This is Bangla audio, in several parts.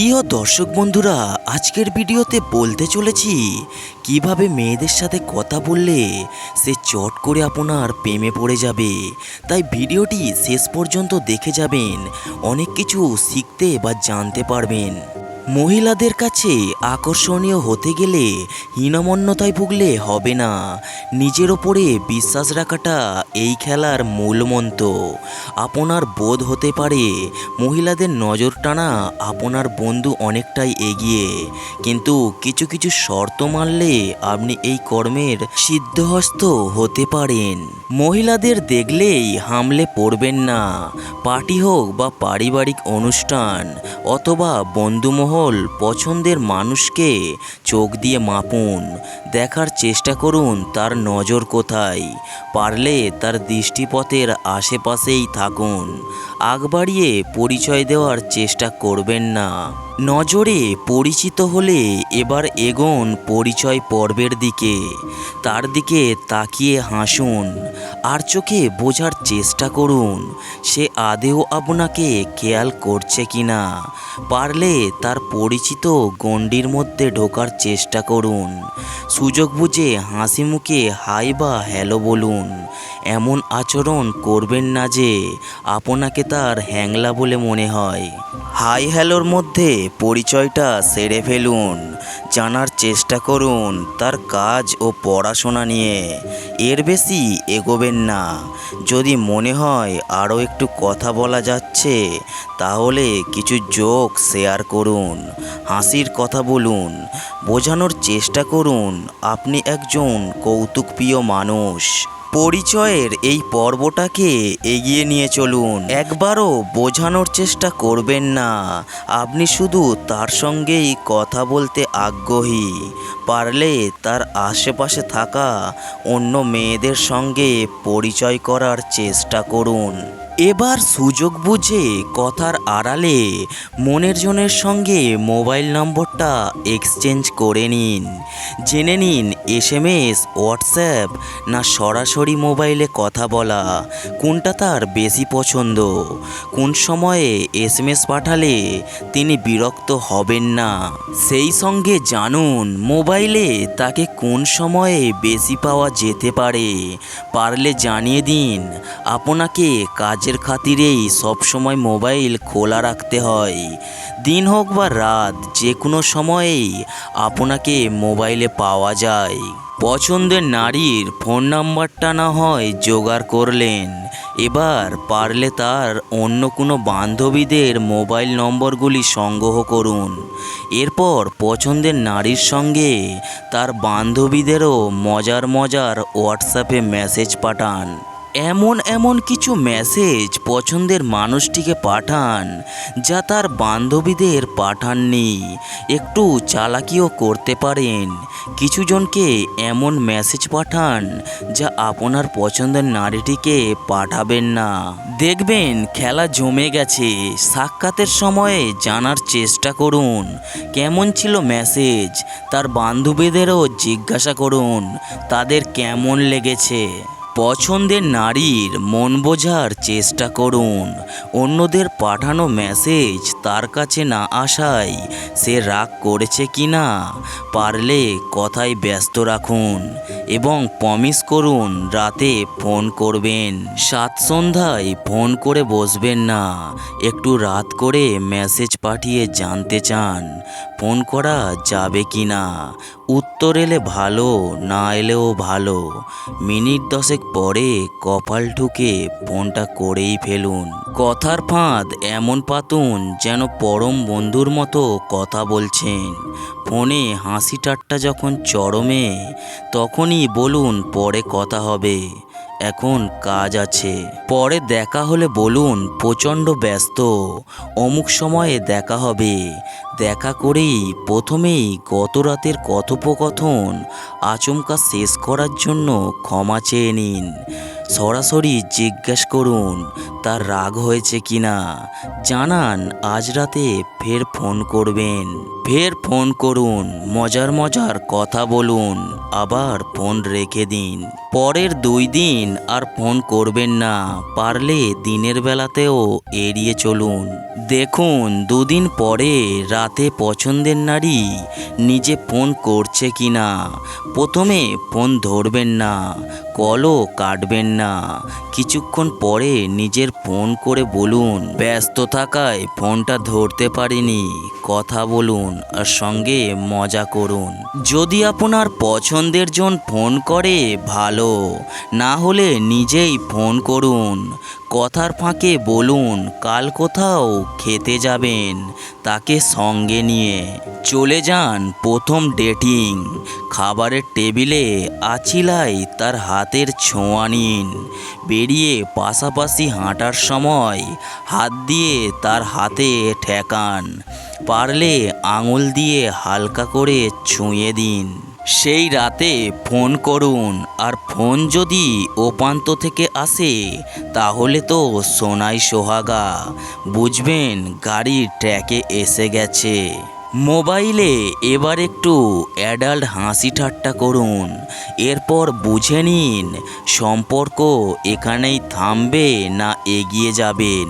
প্রিয় দর্শক বন্ধুরা, আজকের ভিডিওতে বলতে চলেছি, কীভাবে মেয়েদের সাথে কথা বললে সে চট করে আপনার প্রেমে পড়ে যাবে। তাই ভিডিওটি শেষ পর্যন্ত দেখে যাবেন, অনেক কিছু শিখতে বা জানতে পারবেন। মহিলাদের কাছে আকর্ষণীয় হতে গেলে হীনমন্যতায় ভুগলে হবে না। নিজের ওপরে বিশ্বাস রাখাটা এই খেলার মূল মন্ত্র। আপনার বোধ হতে পারে মহিলাদের নজর টানা আপনার বন্ধু অনেকটাই এগিয়ে। কিন্তু কিছু কিছু শর্ত মানলে আপনি এই কর্মের সিদ্ধহস্ত হতে পারেন। মহিলাদের দেখলেই হামলে পড়বেন না। পার্টি হোক বা পারিবারিক অনুষ্ঠান, অথবা বন্ধুমহল, পছন্দের মানুষকে চোখ দিয়ে মাপুন। দেখার চেষ্টা করুন তার নজর কোথায়। পারলে তার দৃষ্টিপথের আশেপাশেই থাকুন। আগ বাড়িয়ে পরিচয় দেওয়ার চেষ্টা করবেন না। নজরে পরিচিত হলে এবার এগোন পরিচয় পর্বের দিকে। তার দিকে তাকিয়ে হাসুন, আর চোখে বোঝার চেষ্টা করুন, সে আদেও আপনাকে খেয়াল করছে কি না পারলে তার পরিচিত গণ্ডির মধ্যে ঢোকার চেষ্টা করুন। সুযোগ বুঝে হাসি মুখে হাই বা হ্যালো বলুন, এমন আচরণ করবেন না যে আপনাকে তার হ্যাংলা বলে মনে হয়। হাই হ্যালোর মধ্যে পরিচয়টা সেরে ফেলুন, জানার চেষ্টা করুন তার কাজ ও পড়াশোনা নিয়ে। এর বেশি এগোবেন না। যদি মনে হয় আরও একটু কথা বলা যাচ্ছে, তাহলে কিছু জোক শেয়ার করুন, হাসির কথা বলুন, বোঝানোর চেষ্টা করুন। আপনি একজন কৌতুকপ্রিয় মানুষ। পরিচয়ের এই পর্বটাকে এগিয়ে নিয়ে চলুন। একবারও বোঝানোর চেষ্টা করবেন না। আপনি শুধু তার সঙ্গেই কথা বলতে আগ্রহী। পারলে তার আশেপাশে থাকা অন্য মেয়েদের সঙ্গে পরিচয় করার চেষ্টা করুন। এবার সুযোগ বুঝে কথার আড়ালে মনের জনের সঙ্গে মোবাইল নম্বরটা এক্সচেঞ্জ করে নিন। জেনে নিন এস এম এস হোয়াটসঅ্যাপ না সরাসরি মোবাইলে কথা বলা কোনটা তার বেশি পছন্দ? কোন সময়ে এস এম এস পাঠালে তিনি বিরক্ত হবেন না? সেই সঙ্গে জানুন মোবাইলে তাকে কোন সময়ে বেশি পাওয়া যেতে পারে। পারলে জানিয়ে দিন, আপনাকে কাজের খাতিরেই সবসময় মোবাইল খোলা রাখতে হয়। দিন হোক বা রাত যে কোনো সময়েই আপনাকে মোবাইলে পাওয়া যায়। পছন্দের নারীর ফোন নাম্বারটা না হয় জোগাড় করলেন। এবার পারলে তার অন্য কোনো বান্ধবীদের মোবাইল নম্বরগুলি সংগ্রহ করুন। এরপর পছন্দের নারীর সঙ্গে তার বান্ধবীদেরও মজার মজার হোয়াটসঅ্যাপে মেসেজ পাঠান। এমন এমন কিছু মেসেজ পছন্দের মানুষটিকে পাঠান, যা তার বান্ধবীদের পাঠাননি। একটু চালাকিও করতে পারেন। কিছুজনকে এমন মেসেজ পাঠান, যা আপনার পছন্দের নারীটিকে পাঠাবেন না। দেখবেন, খেলা জমে গেছে। সাক্ষাতের সময়ে জানার চেষ্টা করুন। কেমন ছিল মেসেজ তার বান্ধবীদেরও জিজ্ঞাসা করুন। তাদের কেমন লেগেছে? পছন্দের নারীর মন বোঝার চেষ্টা করুন। অন্যদের পাঠানো মেসেজ তার কাছে না আসায় সে রাগ করেছে কি না, পারলে কথায় ব্যস্ত রাখুন এবং প্রমিস করুন রাতে ফোন করবেন। সাত সন্ধ্যায় ফোন করে বসবেন না, একটু রাত করে মেসেজ পাঠিয়ে জানতে চান ফোন করা যাবে কি না। উত্তর এলে ভালো, না এলেও ভালো। মিনিট দশেক পরে কপাল ঠুকে ফোনটা করেই ফেলুন। কথার ফাঁদ এমন পাতুন যেন পরম বন্ধুর মতো কথা বলছেন। ফোনে হাসি ঠাট্টা যখন চরমে, তখনই বলুন পরে কথা হবে। এখন কাজ আছে। পরে দেখা হলে বলুন প্রচণ্ড ব্যস্ত। অমুক সময়ে দেখা হবে। দেখা করেই প্রথমেই গত রাতের কথোপকথন আচমকা শেষ করার জন্য ক্ষমা চেয়ে নিন। সরাসরি জিজ্ঞেস করুন তার রাগ হয়েছে কিনা, জানান আজ রাতে ফের ফোন করবেন। ফের ফোন করুন, মজার মজার কথা বলুন, আবার ফোন রেখে দিন। পরের দুই দিন আর ফোন করবেন না, পারলে দিনের বেলাতেও এড়িয়ে চলুন। দেখুন, দুদিন পরে রাতে পছন্দের নারী নিজে ফোন করছে কিনা, প্রথমে ফোন ধরবেন না, কলও কাটবেন না, কিছুক্ষণ পরে নিজের ফোন করে বলুন। ব্যস্ত থাকায় ফোনটা ধরতে পারিনি। কথা বলুন আর সঙ্গে মজা করুন। যদি আপনার পছন্দের জন ফোন করে, ভালো। না হলে নিজেই ফোন করুন। কথার ফাঁকে বলুন, কাল কোথাও খেতে যাবেন। তাকে সঙ্গে নিয়ে চলে যান প্রথম ডেটিং। খাবারের টেবিলে আছিলাই তার হাতের ছোঁয়া নিন। বেরিয়ে পাশাপাশি হাঁটার সময় হাত দিয়ে তার হাতে ঠেকান। পারলে আঙুল দিয়ে হালকা করে ছুঁয়ে দিন। সেই রাতে ফোন করুন, আর ফোন যদি ওপান্ত থেকে আসে, তাহলে তো সোনাই সোহাগা। বুঝবেন গাড়ি ট্র্যাকে এসে গেছে। মোবাইলে এবার একটু অ্যাডাল্ট হাসি ঠাট্টা করুন। এরপর বুঝে নিন, সম্পর্ক এখানেই থামবে না এগিয়ে যাবেন।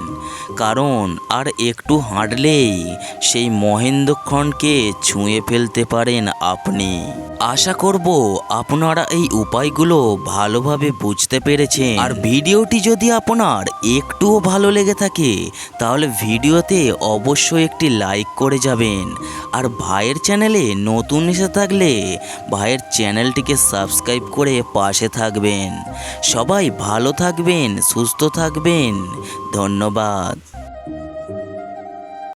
কারণ আর একটু হাঁটলেই সেই মহেন্দ্রক্ষণকে ছুঁয়ে ফেলতে পারেন আপনি। আশা করব আপনারা এই উপায়গুলো ভালোভাবে বুঝতে পেরেছেন। আর ভিডিওটি যদি আপনার একটুও ভালো লেগে থাকে, তাহলে ভিডিওতে অবশ্যই একটি লাইক করে যাবেন। আর ভাইয়ের চ্যানেলে নতুন এসে থাকলে ভাইয়ের চ্যানেলটিকে সাবস্ক্রাইব করে পাশে থাকবেন। সবাই ভালো থাকবেন, সুস্থ থাকবেন। ধন্যবাদ।